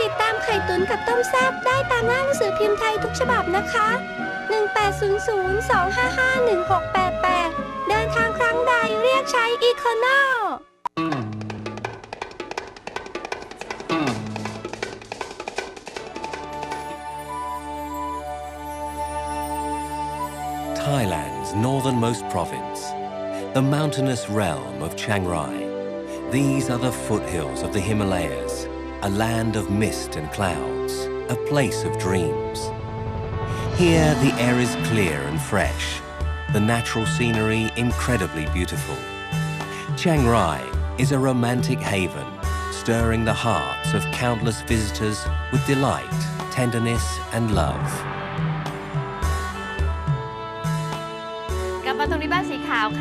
ติดตามไข่ตุ๋นกับต้มแซบได้ตามหน้าหนังสือพิมพ์ไทยทุกฉบับนะคะ 1800-255-1688 เดินทางครั้งใดเรียกใช้อีโคโน Thailand's northernmost province, the mountainous realm of Chiang Rai. These are the foothills of the Himalayas, a land of mist and clouds, a place of dreams. Here, the air is clear and fresh, the natural scenery incredibly beautiful. Chiang Rai is a romantic haven, stirring the hearts of countless visitors with delight, tenderness, and love.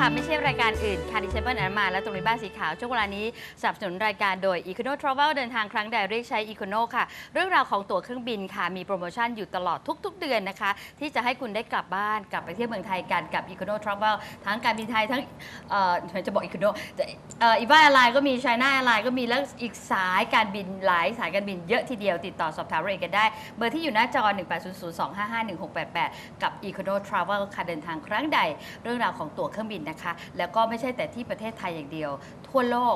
ค่ะ ไม่ใช่รายการอื่นค่ะดิฉันเปิ้ลอนุมา และตรงนี้บ้านสีขาวช่วงเวลานี้สนับสนุนรายการโดย Econo Travel เดินทางครั้งใดเรียกใช้ Econo ค่ะ เรื่องราวของตั๋วเครื่องบินค่ะ มีโปรโมชั่นอยู่ตลอดทุก ๆ เดือนนะคะ ที่จะให้คุณได้กลับบ้านกลับไปเที่ยวเมืองไทยกันกับ Econo Travel ทั้งการบินไทยทั้งเอ่อจะบอก Econo แต่เอีบ้าอะไรก็มี China Airline ก็มีแล้วอีกสายการบินหลายสายการบินเยอะทีเดียวติดต่อสอบถามรายละเอียดกันได้ เบอร์ที่อยู่หน้าจอ 1800255188 กับ Econo Travel ค่ะเดินทางครั้งใด เรื่องราวของตั๋วเครื่องบินนะคะ แล้วก็ไม่ใช่แต่ที่ประเทศไทยอย่างเดียว ทั่วโลก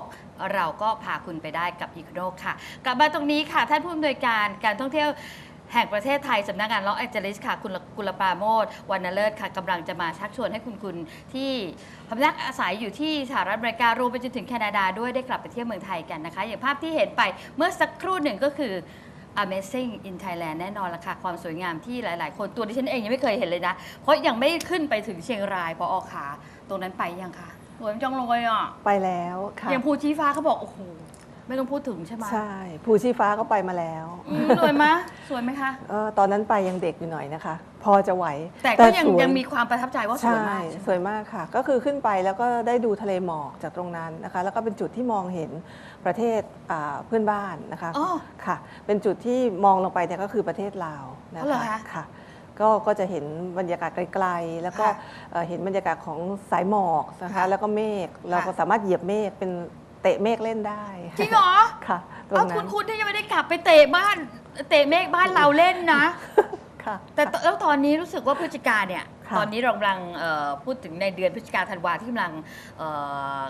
เราก็พาคุณไปได้กับ Econo ค่ะ กลับมาตรงนี้ค่ะ ท่านผู้อำนวยการการท่องเที่ยวแห่งประเทศไทยสำนักงานลอสแองเจลิสค่ะ คุณกุลปราโมทวรรณเลิศค่ะกำลังจะมาชักชวนให้คุณคุณที่พำนักอาศัยอยู่ที่สหรัฐอเมริการวมไปจนถึงแคนาดาด้วยได้กลับไปเที่ยวเมืองไทยกันนะคะ อย่างภาพที่เห็นไปเมื่อสักครู่หนึ่งก็คือ Amazing in Thailand แน่นอนละค่ะ ความสวยงามที่หลาย ๆ คนตัวดิฉันเองยังไม่เคยเห็นเลยนะ เพราะยังไม่ขึ้นไปถึงเชียงรายพอออขา ตรงนั้นไปยังคะสวยจังเลยอะไปแล้วค่ะอย่างภูชีฟ้าเขาบอกโอ้โหไม่ต้องพูดถึงใช่ไหมใช่ภูชีฟ้าก็ไปมาแล้วอืมสวยไหมสวยไหมคะเอ่อตอนนั้นไปยังเด็กอยู่หน่อยนะคะ พอจะไหว แต่ก็ยังสวยังมีความประทับใจว่าสวยใช่มากใช่ไหมสวยมากค่ะ ก็คือขึ้นไปแล้วก็ได้ดูทะเลหมอกจากตรงนั้นนะคะ แล้วก็เป็นจุดที่มองเห็นประเทศอ่าเพื่อนบ้านนะคะอ๋อค่ะ เป็นจุดที่มองลงไปเนี่ยก็คือประเทศลาวนะอ๋อเหรอคะคะค่ะ ก็ก็จะเห็นบรรยากาศไกลๆ แล้วก็ค่ะเอ่อเห็นบรรยากาศของสายหมอกนะคะ ค่ะแล้วก็เมฆเราก็ค่ะ สามารถเหยียบเมฆเป็นเตะเมฆเล่นได้จริงเหรอค่ะตรงเอานั้คุณนคุณที่ยังไม่ได้กลับไปเตะบ้าน เตะเมฆบ้านเราเล่นนะ ค่ะ แต่ตแล้วตอนนี้รู้สึกว่าพฤศจิกาเนี่ย ค่ะตอนนี้เรากำลังเอ่อพูดถึงในเดือนพฤศจิกาธันวาที่กำลังเอ่อ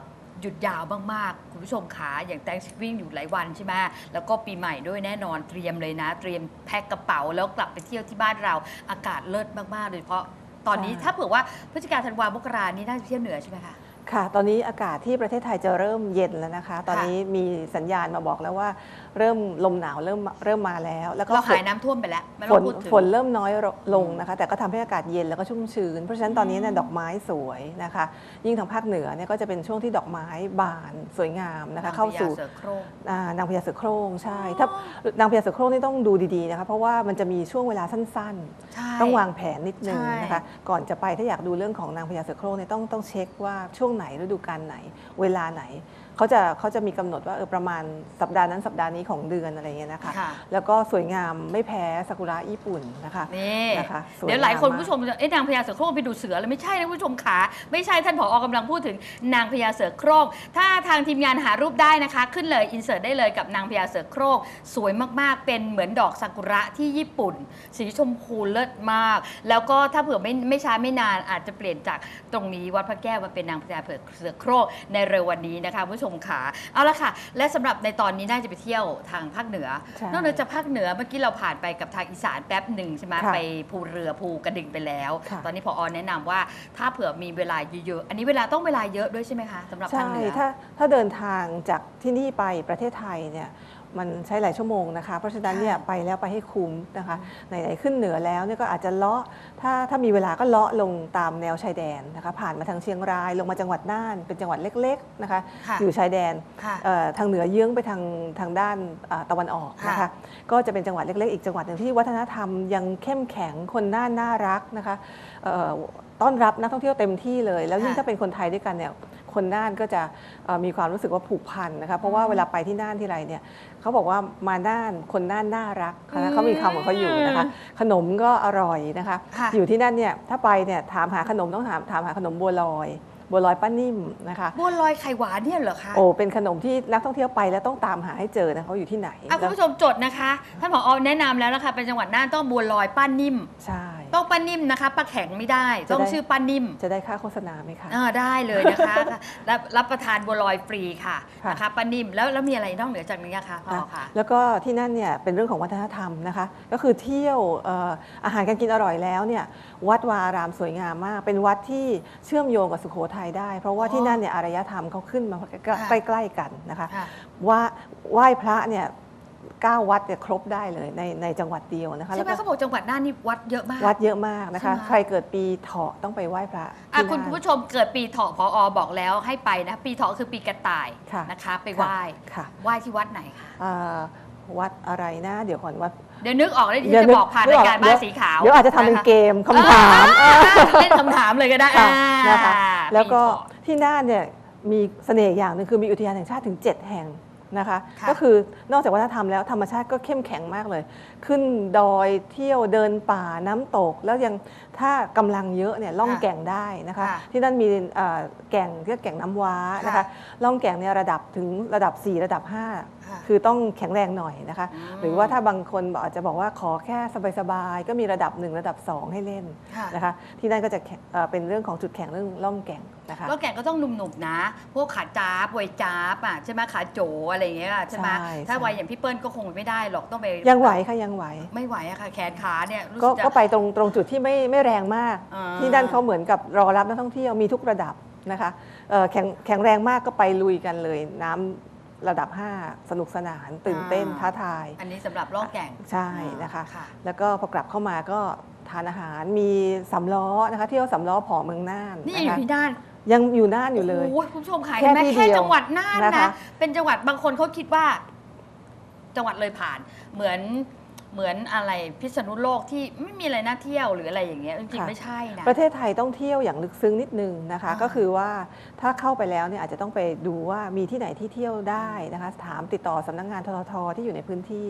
หยุดยาวมากๆ คุณผู้ชมขาอย่าง Thanksgiving อยู่หลายวันใช่ไหมแล้วก็ปีใหม่ด้วยแน่นอนเตรียมเลยนะ เตรียมแพ็คกระเป๋าแล้วกลับไปเที่ยวที่บ้านเรา อากาศเลิศมากๆโดยเฉพาะตอนนี้ใช่ถ้าเผื่อว่าพฤศจิกาธันวามกรานี้น่าจะเที่ยวเหนือใช่ไหมคะ ค่ะ ตอนนี้อากาศที่ประเทศไทยจะเริ่มเย็นแล้วนะคะ ตอนนี้มีสัญญาณมาบอกแล้วว่า เริ่มลมหนาวเริ่มเริ่มมาแล้ว แล้วก็เราฝหานยน้ำท่วมไปแล้วไม่ฝต้องนพูดถึงฝนเริ่มน้อยลงนะคะ แต่ก็ทำให้อากาศเย็นแล้วก็ชุ่มชื้น เพราะฉะนั้นตอนนี้เนี่ยดอกไม้สวยนะคะ ยิ่งทางภาคเหนือเนี่ยก็จะเป็นช่วงที่ดอกไม้บานสวยงามนะคะ เข้าสู่นงพญเสือโครงอ่านางพญาเสือโคร่งใช่ ถ้านางพญาเสือโคร่งนี่ต้องดูดีๆนะคะเพราะว่ามันจะมีช่วงเวลาสั้นใช่ๆต้องวางแผนนิดนึงใช่นะคะก่อนจะไปถ้าอยากดูเรื่องของนางพญาเสือโคร่งเนี่ยต้องต้องเช็คว่าช่วงไหนฤดูกาลไหน เวลาไหน เขาจะเขาจะมีกำหนดว่าเออประมาณสัปดาห์นั้นสัปดาห์นี้ของเดือนอะไรเงี้ยนะคะค่ะแล้วก็สวยงามไม่แพ้ซากุระญี่ปุ่นนะคะนี่นะคะสวยเดี๋ยวหลายคนงามมากผู้ชมจะเอ๊ะนางพญาเสือโคร่งไปดูเสือแล้วไม่ใช่นะผู้ชมขาไม่ใช่ท่านผออกำลังพูดถึงนางพญาเสือโคร่งถ้าทางทีมงานหารูปได้นะคะ ขึ้นเลยอินเสิร์ตได้เลยกับนางพญาเสือโคร่งสวยมากๆ เป็นเหมือนดอกซากุระที่ญี่ปุ่น สีชมพูเลิศมาก แล้วก็ถ้าเผื่อไม่ไม่ช้าไม่นานอาจจะเปลี่ยนจากตรงนี้วัดพระแก้วมาเป็นนางพญาเสือโคร่งในเร็ววันนี้นะคะผู้ชมขาเอาละค่ะ และสำหรับในตอนนี้น่าจะไปเที่ยวทางภาคเหนือใช่นอกเหนือจากภาคเหนือเมื่อกี้เราผ่านไปกับทางอีสานแป๊บหนึ่งใช่ไหมค่ะไปภูเรือภูกระดึงไปแล้วค่ะตอนนี้พออแนะนำว่าถ้าเผื่อมีเวลาเยอะๆอันนี้เวลาต้องเวลาเยอะด้วยใช่ไหมคะสำหรับทาใช่งเหนือถ้าถ้าเดินทางจากที่นี่ไปประเทศไทยเนี่ย มันใช้หลายชั่วโมงนะคะ เพราะฉะนั้นเนี่ยค่ะไปแล้วไปให้คุ้มนะคะไหนๆขึ้นเหนือแล้วเนี่ยก็อาจจะเลาะถ้าถ้ามีเวลาก็เลาะลงตามแนวชายแดนนะคะผ่านมาทางเชียงรายลงมาจังหวัดน่านเป็นจังหวัดเล็กๆนะคะค่ะอยู่ชายแดนค่ะเอ่อทางเหนือเยื้องไปทางทางด้านอ่าตะวันออกนะค่ะ คะก็จะเป็นจังหวัดเล็กๆ อีกจังหวัดหนึ่งที่วัฒนธรรมยังเข้มแข็งคนน่านน่ารักนะคะเอ่อต้อนรับนักท่องเที่ยวเต็มที่เลย แล้วยิ่งค่ะ ถ้าเป็นคนไทยด้วยกันเนี่ย คนน่านก็จะเอ่อมีความรู้สึกว่าผูกพันนะคะเพราะว่าเวลาไปที่น่านที่ไรเนี่ยเขาบอกว่ามาน่านคนน่านน่ารักนะคะเขามีคำของเขาอยู่นะคะขนมก็อร่อยนะคะค่ะอยู่ที่นั่นเนี่ยถ้าไปเนี่ยถามหาขนมต้องถามถามหาขนมบัวลอยบัวลอยป้านิ่มนะคะบัวลอยไข่หวานเนี่ยเหรอคะโอ้เป็นขนมที่นักท่องเที่ยวไปแล้วต้องตามหาให้เจอนะเขาอยู่ที่ไหนอะคุณผู้ชมจดนะคะท่านผอแนะนำแล้วนะคะเป็นจังหวัดน่านต้องบัวลอยป้านิ่มใช่ ต้องป้านิ่มนะคะป้าแข็งไม่ได้จะได้ ต้องชื่อป้านิ่ม จะได้ค่าโฆษณาไหมคะอ่าได้เลยนะคะรับรับประทานบัวลอยฟรีค่ะค่ะนะคะป้านิ่มแล้วแล้วมีอะไรนอกเหนือจากนี้อะคะพ่อค่ะ แล้วก็ที่นั่นเนี่ยเป็นเรื่องของวัฒนธรรมนะคะ ก็คือเที่ยวเอ่ออาหารการกินอร่อยแล้วเนี่ยวัดวาอารามสวยงามมาก เป็นวัดที่เชื่อมโยงกับสุโขทัยได้ เพราะว่าอ๋อที่นั่นเนี่ยอารยธรรมเขาขึ้นมาค่ะใกล้ๆกันนะคะค่ะว่าไหว้พระเนี่ย เก้าวัดเนี่ยครบได้เลยในในจังหวัดเดียวนะคะใช่ไหมแล้วก็เขาบอกจังหวัดน่านนี่วัดเยอะมาก วัดเยอะมากนะคะ ใช่ไหม ใครเกิดปีเถาะต้องไปไหว้พระอะที่คุณนั่น ผู้ชมเกิดปีเถาะพออบอกแล้วให้ไปนะปีเถาะคือปีกระต่ายค่ะ นะคะ ไปไหว้ค่ะไหว้ที่วัดไหนคะอ่าวัดอะไรนะ เดี๋ยวก่อนวัด เดี๋ยวนึกออกได้ที่เดี๋ยวจะนึกบอกผ่านนึกราอยอกการเดี๋บ้ายวนสีขาวเดี๋ยวอาจจะทำเป็นคเกมคำถาม อ่เล่นคำถามเลยก็ได้ค่ะอ่านะคะแล้วก็ปีเถาะ ที่น่านเนี่ยมีเสน่ห์อย่างหนึ่งคือมีอุทยานแห่งชาติถึง 7 แห่ง นะคะค่ะก็คือนอกจากวัฒนธรรมแล้วธรรมชาติก็เข้มแข็งมากเลยขึ้นดอยเที่ยวเดินป่าน้ำตก แล้วยังถ้ากำลังเยอะเนี่ยล่องค่ะแก่งได้นะคะค่ะที่นั่นมีเอ่อแก่งเรียกแก่งน้ำว้านะค่ะคะล่องแก่งเนี่ยระดับถึงระดับ 4 ระดับค่ะ5คือต้องแข็งแรงหน่อยนะคะอืมหรือว่าถ้าบางคนบอกอาจจะบอกว่าขอแค่สบายๆก็มีระดับ 1 ระดับ 2 ให้เล่นค่ะนะคะ ที่นั่นก็จะแข่งเอ่อเป็นเรื่องของจุดแข่งเรื่องล่องแก่งนะคะแล้วแกก็ต้องหนุ่มๆนะ พวกขาจ้าบวยจ้าบอะใช่ไหมขาโจอะไรอย่างเงี้ยใช่ไหมใช่ถ้าใช่วัยอย่างพี่เปิ้ลก็คงไม่ได้หรอกต้องไปยังไหวค่ะยังไหว ไม่ไหวอะค่ะ แขนขาเนี่ยรู้ก็สึกจะ ก็ไปตรงตรงจุดที่ไม่ไม่แรงมาก อ่า ที่นั่นเขาเหมือนกับรอรับนักท่องเที่ยวมีทุกระดับนะคะเอ่อแข็งแข็งแรงมากก็ไปลุยกันเลยน้ำระดับ 5 สนุกสนาน ตื่นเต้นท้าทาย อันนี้สำหรับล่องแก่งใช่นะคะ ค่ะ แล้วก็พอกลับเข้ามาก็ทานอาหารมีสำล้อนะคะเที่ยวสำล้อผอเมืองน่านนี่นะอยู่คะที่น่านยังอยู่น่านอยู่เลย โอ้โหคุณผู้ชมค่ะแค่เห็นไหมที่แค่เดียวจังหวัดน่านนะนะคะเป็นจังหวัดบางคนเขาคิดว่า จังหวัดเลยผ่าน เหมือน เหมือนอะไรพิษณุโลกที่ไม่มีอะไรน่าเที่ยวหรืออะไรอย่างเงี้ยจริงๆไม่ใช่นะ ประเทศไทยต้องเที่ยวอย่างลึกซึ้งนิดนึงนะคะ อ่า ก็คือว่าถ้าเข้าไปแล้วเนี่ยอาจจะต้องไปดูว่ามีที่ไหนที่เที่ยวได้นะคะถามติดต่อสำนักงานทททที่อยู่ในพื้นที่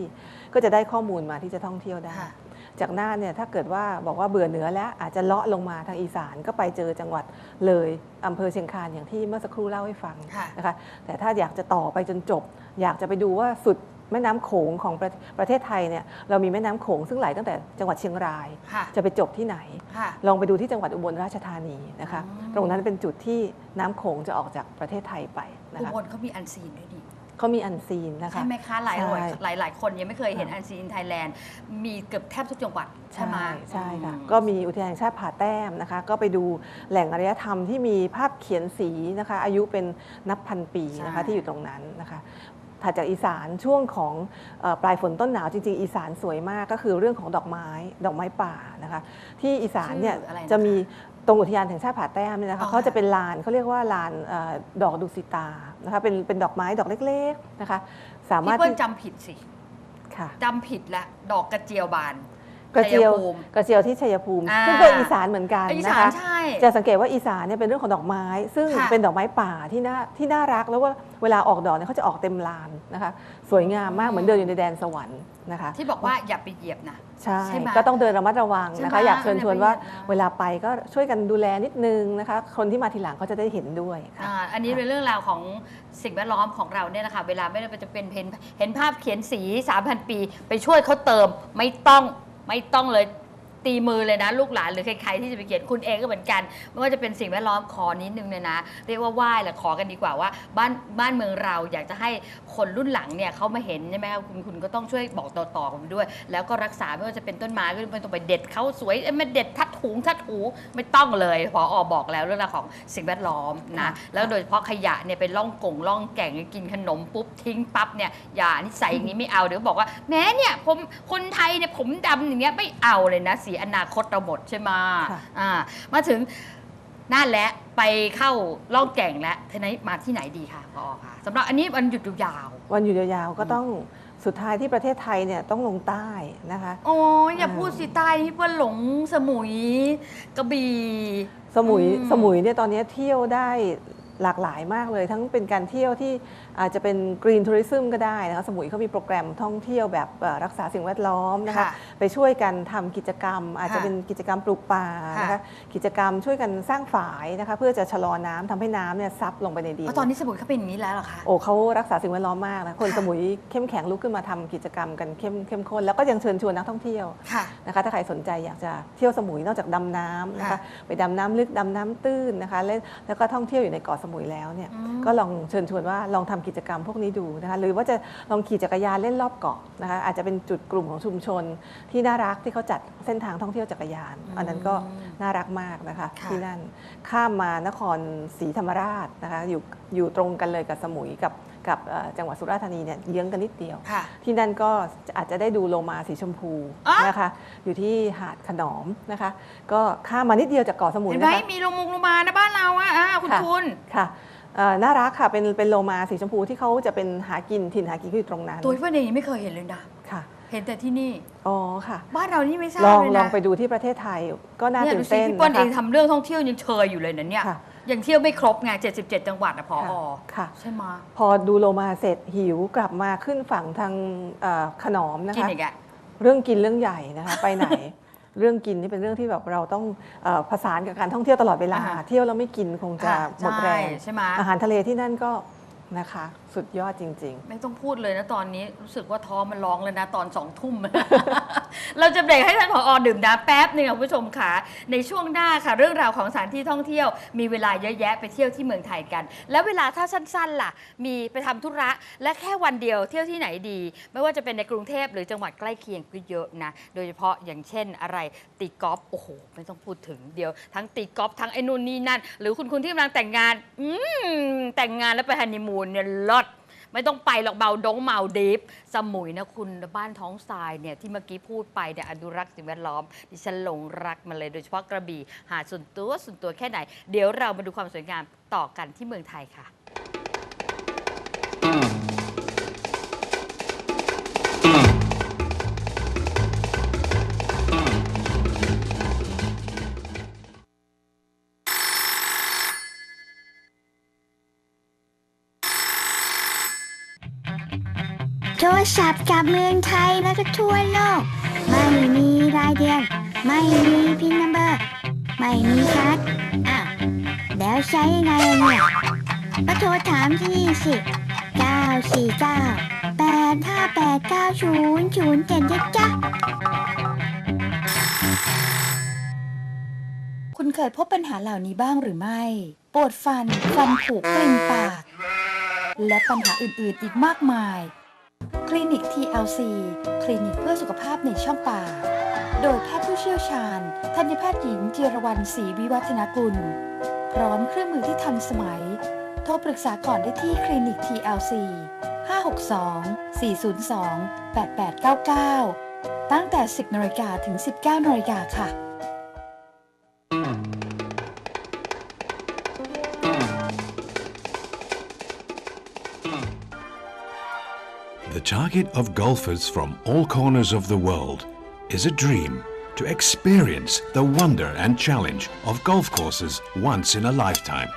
ก็จะได้ข้อมูลมาที่จะท่องเที่ยวได้ ค่ะ จากน่านเนี่ยถ้าเกิดว่าบอกว่าเบื่อเหนือแล้วอาจจะเลาะลงมาทางอีสานก็ไปเจอจังหวัดเลยอำเภอเชียงคานอย่างที่เมื่อสักครู่เล่าให้ฟังค่ะ นะคะแต่ถ้าอยากจะต่อไปจนจบ อยากจะไปดูว่าสุด แม่น้ำโขงของประประเทศไทยเนี่ยเรามีแม่น้ำโขงซึ่งไหลตั้งแต่จังหวัดเชียงราย ค่ะ จะไปจบที่ไหน ค่ะ ลองไปดูที่จังหวัดอุบลราชธานีนะคะ อืม ตรงนั้นเป็นจุดที่น้ำโขงจะออกจากประเทศไทยไปนะอุคะบลเขามีอันซีนด้วยดิเขามีอันซีนนะคะ ใช่ไหมคะหลายใช่ หลายหลายๆคนยังไม่เคยเห็นค่ะอันซีนไทยแลนด์มีเกือบแทบทุกจังหวัดใช่ไหมใช่ค่ะอืม ก็มีอุทยานแห่งชาติผาแต้มนะคะ ก็ไปดูแหล่งอารยธรรมที่มีภาพเขียนสีนะคะ อายุเป็นนับพันปีนะคะที่อยู่ตรงนั้นนะคะ ถัดจากอีสานช่วงของเออปลายฝนต้นหนาวจริงๆ อีสานสวยมากก็คือเรื่องของดอกไม้ดอกไม้ป่านะคะที่อีสานเนี่ยชื่ออะไรนะคะจะมีตรงอุทยานแห่งชาติผาแต้มเนี่ยนะอ๋คะอเขาจะค่ะเป็นลานเขาเรียกว่าลานเออดอกดุสิตานะคะเป็นเป็นดอกไม้ดอกเล็กๆนะคะสามารถพี่เปิ้ลที่จำผิดสิค่ะจำผิดละดอกกระเจียวบาน กระเจียวชัภูมิกระเจียวที่ชัยภูมิอ่า ซึ่งเป็นอีสานเหมือนกันอีนะสานคะ ใช่ จะสังเกตว่าอีสานเนี่ยเป็นเรื่องของดอกไม้ ซึ่งค่ะเป็นดอกไม้ป่าที่น่าที่น่ารักแล้วว่าเวลาออกดอกเนี่ยเขาจะออกเต็มลานนะคะสวยงามมากเหมือนเดินอยู่ในแดนสวรรค์นะคะที่บอกว่าอย่าไปเหยียบนะ ใช่ใช่ไหมก็ต้องเดินระมัดระวังนะใช่คะไหมอยากเชิญชวนว่าอย่าไปเหยียบนะเวลาไปก็ช่วยกันดูแลนิดนึงนะคะคนที่มาทีหลังเขาจะได้เห็นด้วยค่ะ อ่าอันนี้เป็นเรื่องราวของสิ่งแวดล้อมของเราเนี่ยนะคะเวลาไม่ได้จะเป็นเห็นเห็นภาพเขียนสี 3,000 ปี ไปช่วยเขาเติมไม่ต้อง ไม่ต้องเลย ตีมือเลยนะ ลูกหลานหรือใครๆที่จะไปเขียนคุณเองก็เหมือนกัน ไม่ว่าจะเป็นสิ่งแวดล้อมขอนิดนึงเลยนะ เรียกว่าไหว้แหละขอกันดีกว่าว่าบ้านบ้านเมืองเราอยากจะให้คนรุ่นหลังเนี่ยเขามาเห็นใช่ไหมครับคุณคุณก็ต้องช่วยบอกต่อๆกันไปด้วย แล้วก็รักษาไม่ว่าจะเป็นต้นไม้ก็ไม่ต้องไปเด็ดเขาสวยเอ้ยไม่เด็ดทัดถุงทัดถูไม่ต้องเลยพออบอกแล้วเรื่องราวของสิ่งแวดล้อมนะค่ะแล้วโดยเฉพาะขยะเนี่ยไปล่องกงล่องแก่งกินขนมปุ๊บทิ้งปั๊บเนี่ยอย่านิสัยอย่างนี้ไม่เอาเดี๋ยวบอกว่าแม้เนี่ยผมคนไทยเนี่ยผมดำอย่างเงี้ยไม่เอาเลยนะเสียอนาคตเราหมดใช่ไหมค่ะอ่ามาถึงน่านและไปเข้าล่องแก่งแล้วทีนี้มาที่ไหนดีคะพอค่ะสำหรับอันนี้วันหยุดยาว วันหยุดยาวๆก็ต้องสุดท้ายที่ประเทศไทยเนี่ยต้องลงใต้นะคะโอ้ยอย่าพูดสิใต้ที่เพื่อนหลงสมุยกระบี่สมุยอืมสมุยเนี่ยตอนนี้เที่ยวได้หลากหลายมากเลย ทั้งเป็นการเที่ยวที่ อาจจะเป็นกรีนทัวริซึมก็ได้นะคะสมุยเขามีโปรแกรมท่องเที่ยวแบบเอ่อรักษาสิ่งแวดล้อมนะคะค่ะไปช่วยกันทำกิจกรรม อาจจะค่ะเป็นกิจกรรมปลูกป่านะค่ะคะกิจกรรมช่วยกันสร้างฝายนะคะเพื่อจะชะลอน้ำทำให้น้ำเนี่ยซับลงไปในดินอ๋อตอนนี้สมุยเขาเป็นอย่างนี้แล้วเหรอคะโอ้เขารักษาสิ่งแวดล้อมมากนะคนค่ะสมุยเข้มแข็งลุกขึ้นมาทำกิจกรรมกันเข้มเข้มข้นแล้วก็ยังเชิญชวนนักท่องเที่ยวค่ะนะคะถ้าใครสนใจอยากจะเที่ยวสมุยนอกจากดำน้ำนะคะค่ะไปดำน้ำลึกดำน้ำตื้นนะคะแล้วแล้วก็ท่องเที่ยวอยู่ในเกาะสมุยแล้วเนี่ยอืมก็ลองเชิญชวนว่าลองทำกิจกรรมพวกนี้ดูนะคะหรือว่าจะลองขี่จักรยานเล่นรอบเกาะนะคะอาจจะเป็นจุดกลุ่มของชุมชนที่น่ารักที่เขาจัดเส้นทางท่องเที่ยวจักรยาน อันนั้นก็น่ารักมากนะคะค่ะ ที่นั่นข้ามมานครศรีธรรมราชนะคะอยู่อยู่ตรงกันเลยกับสมุยกับกับเอ่อจังหวัดสุราษฎร์ธานีเนี่ยเยื้องกันนิดเดียว ค่ะ ที่นั่นก็อาจจะได้ดูโลมาสีชมพูอะนะคะ อยู่ที่หาดขนอมนะคะ ก็ข้ามมานิดเดียวจากเกาะสมุยเห็นไหมนะคะ มีลงมุงลงมานะบ้านเราอะอ่าคุณค่ะ คุณ ค่ะเอ่อ น่ารักค่ะเป็นเป็นโลมาสีชมพูที่เขาจะเป็นหากินถิ่นหากินก็อยู่ตรงนั้นตัวพี่เฟิร์นเองยังไม่เคยเห็นเลยนะค่ะ เห็นแต่ที่นี่อ๋อค่ะ บ้านเรานี่ไม่ทราบลองเลยลนะองไปดูที่ประเทศไทยก็น่าเนี่ยตื่ดูนสิเต้นพี่เปิ้ลนะเองคะทำเรื่องท่องเที่ยวยังเชยอยู่เลยนะเนี่ยค่ะ ยังเที่ยวไม่ครบไง77 จังหวัดอะพอค่ะค่ะ ใช่ไหมยพอดูโลมาเสร็จหิวกลับมาขึ้นฝั่งทางเอ่อขนอมนะกินคะ อีกอะ เรื่องกินเรื่องใหญ่นะคะ ไปไหน เรื่องกินนี่เป็นเรื่องที่แบบเราต้องเออผสานกับการท่องเที่ยวตลอดเวลาอ่าฮะเที่ยวแล้วไม่กินคงจะค่ะหมดแรงใช่ใช่ไหมอาหารทะเลที่นั่นก็ นะคะ สุดยอดจริง ๆ ไม่ต้องพูดเลยนะตอนนี้รู้สึกว่าท้องมันร้องเลยนะตอนสองทุ่ม เราจะเบรกให้ท่านผอดื่มน้ำแป๊บหนึ่งค่ะคุณผู้ชมค่ะ ในช่วงหน้าค่ะ เรื่องราวของสถานที่ท่องเที่ยว มีเวลาเยอะแยะไปเที่ยวที่เมืองไทยกัน แล้วเวลาถ้าสั้นๆ ล่ะ มีไปทำธุระและแค่วันเดียวเที่ยวที่ไหนดี ไม่ว่าจะเป็นในกรุงเทพหรือจังหวัดใกล้เคียงก็เยอะนะ โดยเฉพาะอย่างเช่นอะไรตีกอล์ฟโอ้โหไม่ต้องพูดถึงเดียว ทั้งตีกอล์ฟทั้งไอ้นู่นนี่นั่น หรือคุณคุณที่กำลังแต่งงานอืมแต่งงานแล้วไปฮันนีมูนเนี่ยลดไม่ต้องไปหรอกเบาดงเมาดิฟสมุยนะคุณบ้านท้องทรายเนี่ยที่เมื่อกี้พูดไปเนี่ยอนุรักษ์สิ่งแวดล้อม ดิฉันหลงรักมันเลยโดยเฉพาะกระบี่หาดส่วนตัวส่วนตัวแค่ไหน เดี๋ยวเรามาดูความสวยงามต่อกันที่เมืองไทยค่ะ โทรศัพท์จากเมืองไทยแล้วก็ทั่วโลก ไม่มีรายเดือน ไม่มีพินนัมเบอร์ ไม่มีคัทอ้าวแล้วใช้ยังไงเนี่ยก็โทรถามที่นี่สิ949 858 9007นะจ๊ะคุณเคยพบปัญหาเหล่านี้บ้างหรือไม่ ปวดฟัน ฟันผุกลิ่นปาก และปัญหาอื่นๆอีกมากมาย คลินิก TLC คลินิกเพื่อสุขภาพในช่องปากโดยแพทย์ผู้เชี่ยวชาญ ทันตแพทย์หญิงจิรวรรณศรีวิวัฒนกุล พร้อมเครื่องมือที่ทันสมัย โทรปรึกษาก่อนได้ที่คลินิก TLC 562 402 8899 ตั้งแต่ 10นาฬิกาถึง 19นาฬิกาค่ะ target of golfers from all corners of the world is a dream to experience the wonder and challenge of golf courses once in a lifetime.